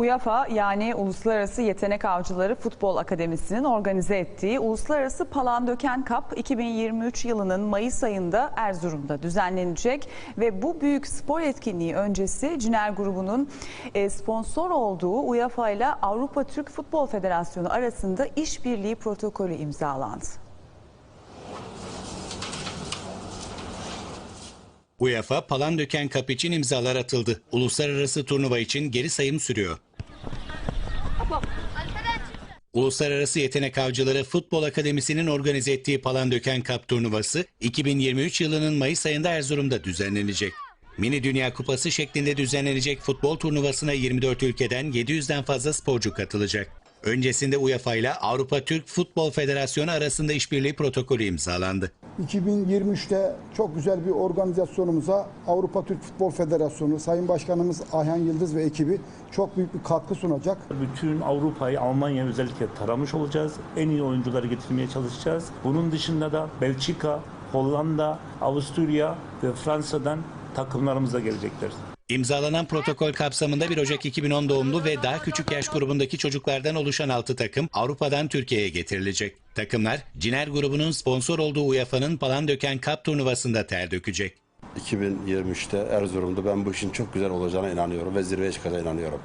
UEFA yani Uluslararası Yetenek Avcıları Futbol Akademisi'nin organize ettiği Uluslararası Palandöken Cup 2023 yılının Mayıs ayında Erzurum'da düzenlenecek ve bu büyük spor etkinliği öncesi Ciner grubunun e, sponsor olduğu UEFA ile Avrupa Türk Futbol Federasyonu arasında işbirliği protokolü imzalandı. UEFA Palandöken Cup için imzalar atıldı. Uluslararası turnuva için geri sayım sürüyor. Uluslararası Yetenek Avcıları Futbol Akademisi'nin organize ettiği Palandöken Cup turnuvası 2023 yılının Mayıs ayında Erzurum'da düzenlenecek. Mini Dünya Kupası şeklinde düzenlenecek futbol turnuvasına 24 ülkeden 700'den fazla sporcu katılacak. Öncesinde UEFA ile Avrupa Türk Futbol Federasyonu arasında işbirliği protokolü imzalandı. 2023'te çok güzel bir organizasyonumuza Avrupa Türk Futbol Federasyonu, Sayın Başkanımız Ayhan Yıldız ve ekibi çok büyük bir katkı sunacak. Bütün Avrupa'yı, Almanya özellikle taramış olacağız. En iyi oyuncuları getirmeye çalışacağız. Bunun dışında da Belçika, Hollanda, Avusturya ve Fransa'dan takımlarımız da gelecekler. İmzalanan protokol kapsamında 1 Ocak 2010 doğumlu ve daha küçük yaş grubundaki çocuklardan oluşan 6 takım Avrupa'dan Türkiye'ye getirilecek. Takımlar Ciner grubunun sponsor olduğu UEFA'nın Palandöken Cup turnuvasında ter dökecek. 2023'te Erzurum'da ben bu işin çok güzel olacağına inanıyorum ve zirveye çıkacağına inanıyorum.